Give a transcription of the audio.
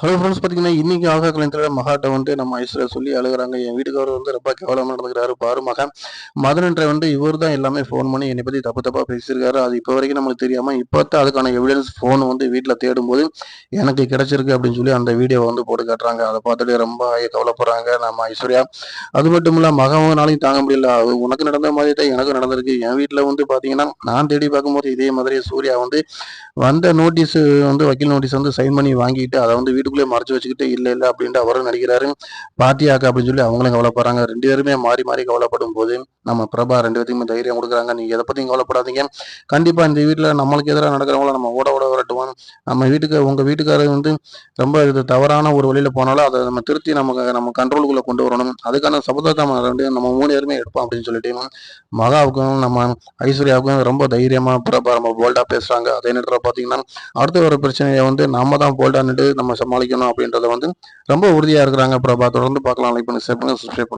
Hello friends பார்த்தீங்கன்னா இன்னைக்கு ஆகா கலைஞர் மகாட்டை வந்து நம்ம ஐஸ்வர்யா சொல்லி அழுகுறாங்க. என் வீட்டுக்காரர் வந்து ரொம்ப கேவலமாக நடந்துக்கிறாரு. பாரு மகன் மதனன்ற வந்து இவர் தான் எல்லாமே ஃபோன் பண்ணி என்னை பற்றி தப்பு தப்பாக பேசியிருக்காரு. அது இப்போ வரைக்கும் நம்மளுக்கு தெரியாமல் இப்போ தான் அதுக்கான எவிடன்ஸ் ஃபோன் வந்து வீட்டில் தேடும்போது எனக்கு கிடைச்சிருக்கு அப்படின்னு சொல்லி அந்த வீடியோவை வந்து போட்டு காட்டுறாங்க. அதை பார்த்துட்டு ரொம்ப கவலைப்படுறாங்க நம்ம ஐஸ்வர்யா. அது மட்டும் இல்லை மகனாலையும் தாங்க முடியல. அது உனக்கு நடந்த மாதிரி தான் எனக்கு நடந்திருக்கு. என் வீட்டில் வந்து பார்த்தீங்கன்னா நான் தேடி பார்க்கும்போது இதே மாதிரி சூர்யா வந்து வந்த நோட்டீஸ் வந்து வக்கீல் நோட்டீஸ் வந்து சைன் பண்ணி வாங்கிட்டு அதை வந்து வீட்டுக்குள்ளே மறைச்சு வச்சுக்கிட்டு இல்லை இல்லை அப்படின்ட்டு அவரும் நடிக்கிறாரு. பாட்டியாக்கா அப்படின்னு சொல்லி அவங்களும் கவலைப்படுறாங்க. ரெண்டு பேருமே மாறி மாறி கவலைப்படும் போது நம்ம பிரபா ரெண்டு பேருக்குமே தைரியம் கொடுக்குறாங்க. நீங்கள் எதை பற்றியும் கவலைப்படாதீங்க. கண்டிப்பாக இந்த வீட்டில் நம்மளுக்கு எதிராக நடக்கிறவங்கள நம்ம ஓட ஓட விரட்டுவோம். நம்ம வீட்டுக்கு உங்கள் வீட்டுக்காரர் வந்து ரொம்ப இது தவறான ஒரு வழியில் போனாலும் அதை நம்ம திருத்தி நமக்கு நம்ம கண்ட்ரோலுக்குள்ளே கொண்டு வரணும். அதுக்கான சபதத்தை நம்ம ரெண்டு நம்ம மூணு பேருமே எடுப்போம் அப்படின்னு சொல்லிட்டு மகாவுக்கும் நம்ம ஐஸ்வர்யாவுக்கும் ரொம்ப தைரியமாக பிரபா ரொம்ப போல்டாக பேசுகிறாங்க அதே நேரத்தில் பார்த்தீங்கன்னா அடுத்த ஒரு பிரச்சனையை வந்து நம்ம தான் போல்டாக நின்று நம்ம சமாளிக்கணும் அப்படின்றத வந்து ரொம்ப உறுதியாக இருக்கிறாங்க. பிரபா தொடர்ந்து பார்க்கலாம். லைக் பண்ணி சப்ஸ்கிரைப்